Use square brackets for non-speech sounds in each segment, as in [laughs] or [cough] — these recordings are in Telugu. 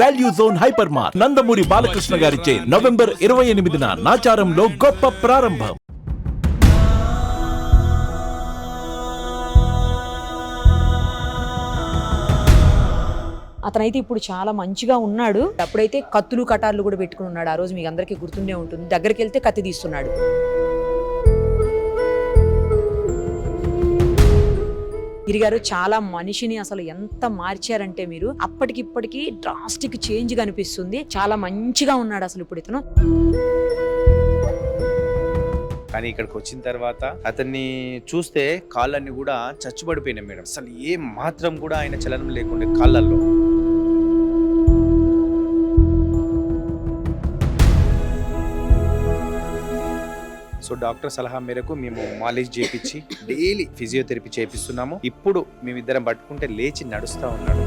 వాల్యూ జోన్ హైపర్ మార్ నందమూరి బాలకృష్ణ గారిచే నవంబర్ ఇరవై ఎనిమిదిన నాచారంలో గొప్ప ప్రారంభం. అతనైతే ఇప్పుడు చాలా మంచిగా ఉన్నాడు. అప్పుడైతే కత్తులు కటార్లు కూడా పెట్టుకుని ఉన్నాడు. ఆ రోజు మీకు అందరికీ గుర్తుండే ఉంటుంది. దగ్గరికి వెళ్తే కత్తి తీస్తున్నాడు. గిరిగారు చాలా మనిషిని అసలు ఎంత మార్చారంటే మీరు అప్పటికిప్పటికి డ్రాస్టిక్ చేంజ్ కనిపిస్తుంది. చాలా మంచిగా ఉన్నాడు అసలు ఇప్పుడు ఇతను. కానీ ఇక్కడికి వచ్చిన తర్వాత అతన్ని చూస్తే కాళ్ళన్ని కూడా చచ్చుబడిపోయినాయి మేడం. అసలు ఏ మాత్రం కూడా ఆయన చలనం లేకుండే కాళ్ళల్లో. సో డాక్టర్ సలహా మేరకు మేము మాలిష్ చేపించి [laughs] డైలీ. ఫిజియోథెరపీ చేపిస్తున్నాము. ఇప్పుడు మేమిద్దరం పట్టుకుంటే లేచి నడుస్తూ ఉన్నాడు.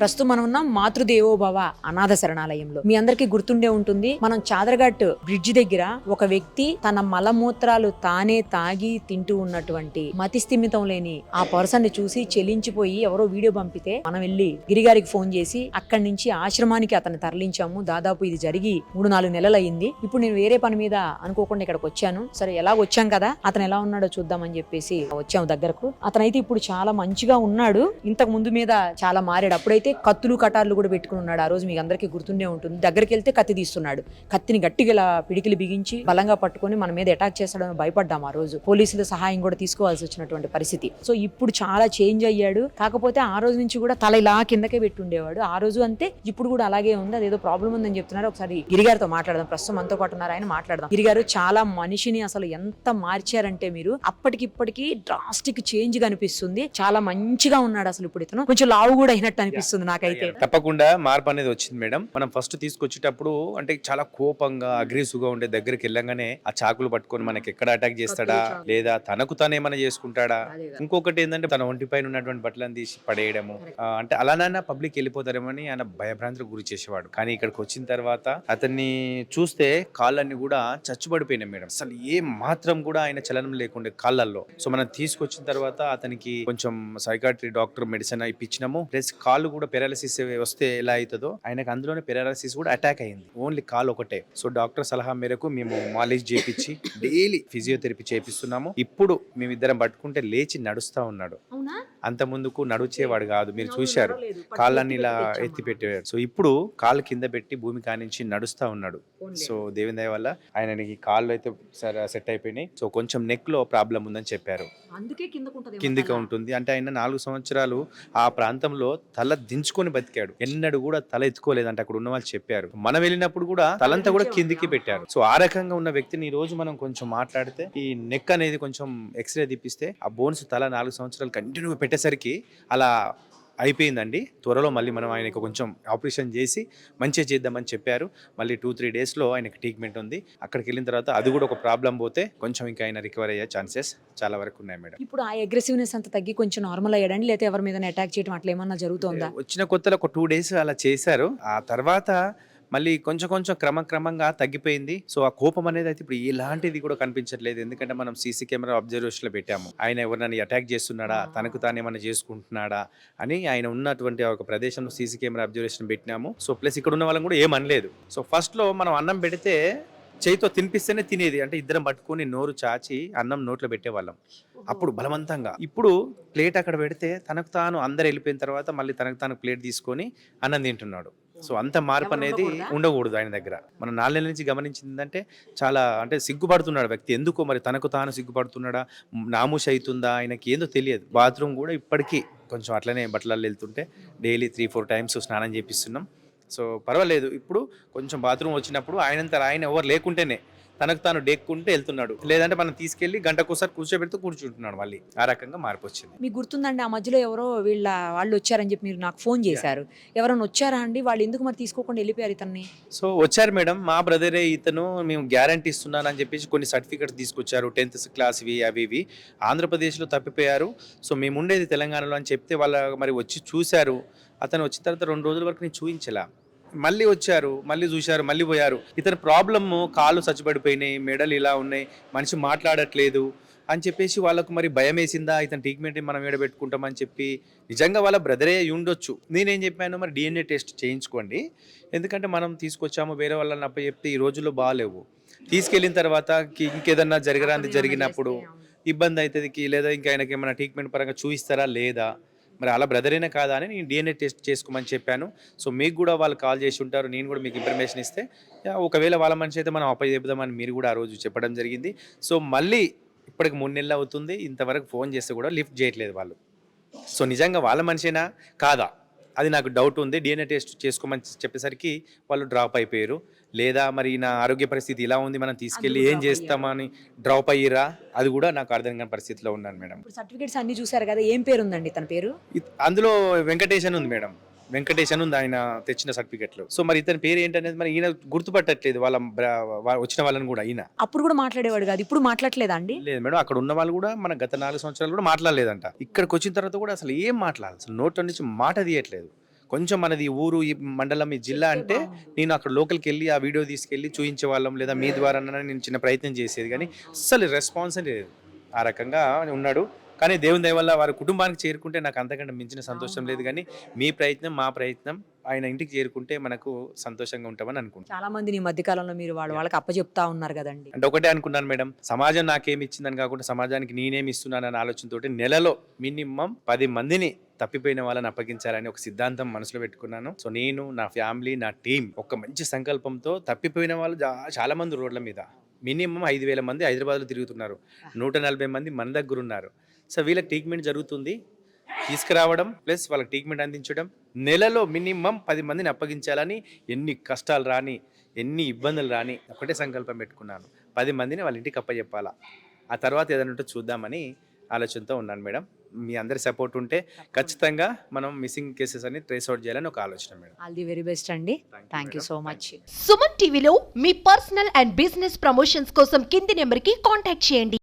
ప్రస్తుతం మనం ఉన్నాం మాతృదేవోభవ అనాథ శరణాలయంలో. మీ అందరికీ గుర్తుండే ఉంటుంది మనం చాదరఘట్ బ్రిడ్జ్ దగ్గర ఒక వ్యక్తి తన మలమూత్రాలు తానే తాగి తింటూ ఉన్నటువంటి మతి స్థిమితం లేని ఆ పర్సన్ని చూసి చెలించిపోయి ఎవరో వీడియో పంపితే మనం వెళ్ళి గిరిగారికి ఫోన్ చేసి అక్కడి నుంచి ఆశ్రమానికి అతన్ని తరలించాము. దాదాపు ఇది జరిగి మూడు నాలుగు నెలలు అయింది ఇప్పుడు నేను వేరే పని మీద అనుకోకుండా ఇక్కడికి వచ్చాను. సరే ఎలా వచ్చాం కదా అతను ఎలా ఉన్నాడో చూద్దామని చెప్పేసి వచ్చాము దగ్గరకు. అతనైతే ఇప్పుడు చాలా మంచిగా ఉన్నాడు. ఇంతకు ముందు మీద చాలా మారాడు. అప్పుడైతే కత్తులు కటార్లు కూడా పెట్టుకుని ఉన్నాడు. ఆ రోజు మీకు అందరికీ గుర్తుండే ఉంటుంది. దగ్గరికి వెళ్తే కత్తి తీస్తున్నాడు. కత్తిని గట్టిగా ఇలా పిడికిలి బిగించి బలంగా పట్టుకొని మన మీద అటాక్ చేస్తాడని భయపడ్డాం ఆ రోజు. పోలీసుల సహాయం కూడా తీసుకోవాల్సి వచ్చినటువంటి పరిస్థితి. సో ఇప్పుడు చాలా చేంజ్ అయ్యాడు. కాకపోతే ఆ రోజు నుంచి కూడా తల ఇలా కిందకే పెట్టుండేవాడు. ఆ రోజు అంతే. ఇప్పుడు కూడా అలాగే ఉంది. అదేదో ప్రాబ్లం ఉందని చెప్తున్నారు. ఒకసారి గిరిగారితో మాట్లాడదాం. ప్రస్తుతం మనతో పాటు ఉన్నారు ఆయన. మాట్లాడదాం. గిరిగారు చాలా మనిషిని అసలు ఎంత మార్చారంటే మీరు అప్పటికిప్పటికి డ్రాస్టిక్ చేంజ్ కనిపిస్తుంది చాలా మంచిగా ఉన్నాడు అసలు ఇప్పుడు ఇతను. కొంచెం లావు కూడా అయినట్టు అనిపిస్తుంది. నాకైతే. తప్పకుండా మార్పు అనేది వచ్చింది మేడం. మనం ఫస్ట్ తీసుకొచ్చేటప్పుడు అంటే చాలా కోపంగా అగ్రెసివ్గా ఉండే దగ్గరికి వెళ్ళంగానే ఆ చాకులు పట్టుకొని మనకి ఎక్కడ అటాక్ చేస్తాడా. లేదా తనకు తాను ఏమైనా చేసుకుంటాడా. ఇంకొకటి ఏంటంటే తన ఒంటి పైన ఉన్నటువంటి బట్టలను తీసి పడేయడము. అంటే అలానైనా పబ్లిక్ వెళ్ళిపోతారేమని ఆయన భయభ్రాంతులకు గురి చేసేవాడు. కానీ ఇక్కడికి వచ్చిన తర్వాత అతన్ని చూస్తే కాళ్ళన్నీ కూడా చచ్చుబడిపోయినాయి మేడం. అసలు ఏ మాత్రం కూడా ఆయన చలనం లేకుండే కాళ్ళల్లో. సో మనం తీసుకొచ్చిన తర్వాత అతనికి కొంచెం సైకాట్రీ డాక్టర్ మెడిసిన్ ఇప్పించినాము. ప్లస్ కాళ్ళు కూడా పెరాలసిస్ వస్తే ఎలా అవుతుందో ఆయనకు అందులోనే పెరాలసిస్ కూడా అటాక్ అయింది. ఓన్లీ కాలు ఒకటే. సో డాక్టర్ సలహా మేరకు మేము మాలిష్ చేపించి డైలీ ఫిజియోథెరపీ చేపిస్తున్నాము. ఇప్పుడు మేమిద్దరం పట్టుకుంటే లేచి నడుస్తా ఉన్నాడు. అంత ముందుకు నడుచేవాడు కాదు. మీరు చూశారు. కాళ్ళని ఇలా ఎత్తి పెట్టేవాడు. సో ఇప్పుడు కాళ్ళు కింద పెట్టి భూమి కానించి నడుస్తా ఉన్నాడు. సో దేవుని దయ వల్ల ఆయనకి కాళ్ళు అయితే సెట్ అయిపోయినాయి. సో కొంచెం నెక్లో ప్రాబ్లం ఉందని చెప్పారు. కిందికి ఉంటుంది. అంటే ఆయన నాలుగు సంవత్సరాలు ఆ ప్రాంతంలో తల దించుకొని బతికాడు. ఎన్నడూ కూడా తల ఎత్తుకోలేదంటే. అక్కడ ఉన్న వాళ్ళు చెప్పారు. మనం వెళ్ళినప్పుడు కూడా తలంతా కూడా కిందికి పెట్టారు. సో ఆ రకంగా ఉన్న వ్యక్తిని ఈ రోజు మనం కొంచెం మాట్లాడితే ఈ నెక్ అనేది కొంచెం ఎక్స్రే తీపిస్తే ఆ బోన్స్ తల నాలుగు సంవత్సరాలు కంటిన్యూగా పెట్టేసరికి అలా అయిపోయిందండి. త్వరలో మళ్ళీ మనం ఆయనకు కొంచెం ఆపరేషన్ చేసి మంచిగా చేద్దామని చెప్పారు. మళ్ళీ టూ త్రీ డేస్లో ఆయనకి ట్రీట్మెంట్ ఉంది. అక్కడికి వెళ్ళిన తర్వాత అది కూడా ఒక ప్రాబ్లం పోతే కొంచెం ఇంకా ఆయన రికవర్ అయ్యే ఛాన్సెస్ చాలా వరకు ఉన్నాయి మేడం. ఇప్పుడు ఆ అగ్రెసివ్నెస్ అంత తగ్గి కొంచెం నార్మల్ అయ్యాడండి? లేకపోతే ఎవరి మీద అటాక్ చేయడం అట్లా ఏమన్నా జరుగుతుందా? వచ్చిన కొత్తలో ఒక టూ డేస్ అలా చేశారు. ఆ తర్వాత మళ్ళీ కొంచెం కొంచెం క్రమక్రమంగా తగ్గిపోయింది. సో ఆ కోపం అనేది అయితే ఇప్పుడు ఎలాంటిది కూడా కనిపించట్లేదు. ఎందుకంటే మనం సీసీ కెమెరా అబ్జర్వేషన్లో పెట్టాము. ఆయన ఎవరినైనా అటాక్ చేస్తున్నాడా? తనకు తాను ఏమైనా చేసుకుంటున్నాడా? అని ఆయన ఉన్నటువంటి ఒక ప్రదేశంలో సీసీ కెమెరా అబ్జర్వేషన్ పెట్టినాము. సో ప్లస్ ఇక్కడ ఉన్న వాళ్ళని కూడా ఏమనలేదు సో ఫస్ట్లో మనం అన్నం పెడితే చేయితో తినిపిస్తేనే తినేది. అంటే ఇద్దరం పట్టుకొని నోరు చాచి అన్నం నోట్లో పెట్టేవాళ్ళం. అప్పుడు బలవంతంగా. ఇప్పుడు ప్లేట్ అక్కడ పెడితే తనకు తాను అందరు వెళ్ళిపోయిన తర్వాత మళ్ళీ తనకు తాను ప్లేట్ తీసుకొని అన్నం తింటున్నాడు. సో అంత మార్పు అనేది ఉండకూడదా? ఆయన దగ్గర. మనం నాలుగేళ్ళ నుంచి గమనించిందంటే చాలా అంటే సిగ్గుపడుతున్నాడు వ్యక్తి. ఎందుకో మరి తనకు తాను సిగ్గుపడుతున్నాడా? నామూష అవుతుందా? ఆయనకి ఏందో తెలియదు. బాత్రూమ్ కూడా ఇప్పటికీ కొంచెం అట్లనే బట్టలలో వెళ్తుంటే డైలీ త్రీ ఫోర్ టైమ్స్ స్నానం చేపిస్తున్నాం. సో పర్వాలేదు. ఇప్పుడు కొంచెం బాత్రూమ్ వచ్చినప్పుడు ఆయనంత ఆయన ఎవరు లేకుంటేనే తనకు తాను డేక్కుంటే వెళ్తున్నాడు. లేదంటే మనం తీసుకెళ్ళి గంటకోసారి కూర్చోబెడుతూ కూర్చుంటున్నాడు మళ్ళీ. ఆ రకంగా మార్పు వచ్చింది మీకు గుర్తుందండి ఆ మధ్యలో ఎవరో వీళ్ళ వాళ్ళు వచ్చారని చెప్పి మీరు నాకు ఫోన్ చేశారు. ఎవరైనా వచ్చారా అండి? వాళ్ళు ఎందుకు మరి తీసుకోకుండా వెళ్ళిపోయారు ఇతన్ని? సో వచ్చారు మేడం. మా బ్రదరే ఇతను మేము గ్యారంటీ ఇస్తున్నానని చెప్పేసి కొన్ని సర్టిఫికెట్స్ తీసుకొచ్చారు. టెన్త్ క్లాస్ ఇవి అవి ఇవి. ఆంధ్రప్రదేశ్లో తప్పిపోయారు. సో మేము ఉండేది తెలంగాణలో అని చెప్తే వాళ్ళ మరి వచ్చి చూశారు. అతను వచ్చిన తర్వాత రెండు రోజుల వరకు నేను చూపించలా మళ్ళీ వచ్చారు మళ్ళీ చూశారు మళ్ళీ పోయారు. ఇతని ప్రాబ్లమ్ కాళ్ళు చచ్చిపడిపోయినాయి మెడలు ఇలా ఉన్నాయి మనిషి మాట్లాడట్లేదు అని చెప్పేసి వాళ్ళకు మరి భయం వేసిందా? ఇతను ట్రీట్మెంట్ మనం ఏడబెట్టుకుంటామని చెప్పి నిజంగా వాళ్ళ బ్రదరే ఉండొచ్చు. నేనేం చెప్పాను? మరి డిఎన్ఏ టెస్ట్ చేయించుకోండి. ఎందుకంటే మనం తీసుకొచ్చాము వేరే వాళ్ళని అప్ప చెప్తే ఈ రోజుల్లో బాగాలేవు తీసుకెళ్ళిన తర్వాత ఇంకేదన్నా జరగరాంది జరిగినప్పుడు ఇబ్బంది అవుతుంది లేదా ఇంకా ఆయనకి ఏమైనా ట్రీట్మెంట్ పరంగా చూపిస్తారా లేదా? మరి అలా బ్రదరేనా కాదా అని నేను డిఎన్ఏ టెస్ట్ చేసుకోమని చెప్పాను. సో మీకు కూడా వాళ్ళు కాల్ చేసి ఉంటారు నేను కూడా మీకు ఇన్ఫర్మేషన్ ఇస్తే ఒకవేళ వాళ్ళ మనిషి అయితే మనం అప్పయ్య చెబుదామని మీరు కూడా ఆ రోజు చెప్పడం జరిగింది. సో మళ్ళీ ఇప్పటికి మూడు నెలలు అవుతుంది ఇంతవరకు ఫోన్ చేస్తే కూడా లిఫ్ట్ చేయట్లేదు వాళ్ళు. సో నిజంగా వాళ్ళ మనిషేనా? కాదా? అది నాకు డౌట్ ఉంది. డిఎన్ఏ టెస్ట్ చేసుకోమని చెప్పేసరికి వాళ్ళు డ్రాప్ అయిపోయారు. లేదా మరి నా ఆరోగ్య పరిస్థితి ఇలా ఉంది మనం తీసుకెళ్ళి ఏం చేస్తామని డ్రాప్ అయ్యిరా. అది కూడా నాకు అర్థం కాని పరిస్థితిలో ఉన్నాను మేడం. సర్టిఫికేట్స్ అన్ని చూసారు కదా ఏం పేరు ఉందండి తన పేరు? అందులో వెంకటేష్ అని ఉంది మేడం. వెంకటేష్ అని ఉంది ఆయన తెచ్చిన సర్టిఫికెట్లో. సో మరి ఇతని పేరు ఏంటనేది మరి ఈయన గుర్తుపట్టట్లేదు వాళ్ళ వచ్చిన వాళ్ళని కూడా ఈయన. అప్పుడు కూడా మాట్లాడేవాడు కాదు ఇప్పుడు మాట్లాడలేదా అండి? లేదు మేడం అక్కడ ఉన్న వాళ్ళు కూడా మన గత నాలుగు సంవత్సరాలు కూడా మాట్లాడలేదంట. ఇక్కడికి వచ్చిన తర్వాత కూడా అసలు ఏం మాట్లాడాలి? అసలు నోట్లో నుంచి మాట తీయట్లేదు. కొంచెం మనది ఈ ఊరు ఈ మండలం ఈ జిల్లా అంటే నేను అక్కడ లోకల్కి వెళ్ళి ఆ వీడియో తీసుకెళ్ళి చూపించే వాళ్ళం లేదా మీ ద్వారా నేను చిన్న ప్రయత్నం చేసేది కానీ అస్సలు రెస్పాన్స్ లేదు. ఆ రకంగా ఉన్నాడు. కానీ దేవుని దయ వల్ల వారి కుటుంబానికి చేరుకుంటే నాకు అంతకంటే మించిన సంతోషం లేదు కానీ మీ ప్రయత్నం మా ప్రయత్నం ఆయన ఇంటికి చేరుకుంటే మనకు సంతోషంగా ఉంటామని అనుకుంటున్నాను చాలా మందిని ఈ మధ్య కాలంలో మీరు వాళ్ళ వాళ్ళకి అప్పచెప్తా ఉన్నారు కదండి. అంటే ఒకటే అనుకున్నాను మేడం సమాజం నాకేమి ఇచ్చిందని కాకుండా సమాజానికి నేనేమి ఇస్తున్నానని ఆలోచనతోటి నెలలో మినిమం పది మందిని తప్పిపోయిన వాళ్ళని అప్పగించాలని ఒక సిద్ధాంతం మనసులో పెట్టుకున్నాను. సో నేను నా ఫ్యామిలీ నా టీం ఒక మంచి సంకల్పంతో తప్పిపోయిన వాళ్ళు చాలా మంది రోడ్ల మీద. మినిమం ఐదు వేల మంది హైదరాబాద్లో తిరుగుతున్నారు. నూట నలభై మంది మన దగ్గర ఉన్నారు సో వీళ్ళకి ట్రీట్మెంట్ జరుగుతుంది. తీసుకురావడం ప్లస్ వాళ్ళకి ట్రీట్మెంట్ అందించడం. నెలలో మినిమం పది మందిని అప్పగించాలని ఎన్ని కష్టాలు రాని ఎన్ని ఇబ్బందులు రాని ఒకటే సంకల్పం పెట్టుకున్నాను. పది మందిని వాళ్ళ ఇంటికి అప్పచెప్పాలా ఆ తర్వాత ఏదైనా ఉంటే చూద్దామని ఆలోచనతో ఉన్నాను మేడం. మీ అందరి సపోర్ట్ ఉంటే ఖచ్చితంగా మనం మిస్సింగ్ కేసెస్ అన్ని ట్రేస్ అవుట్ చేయాలని ఒక ఆలోచన madam. All the very best అండి. Thank you so much Suman టీవీలో మీ పర్సనల్ అండ్ బిజినెస్ ప్రమోషన్స్ కోసం కింది నెంబర్కి కాంటాక్ట్ చేయండి.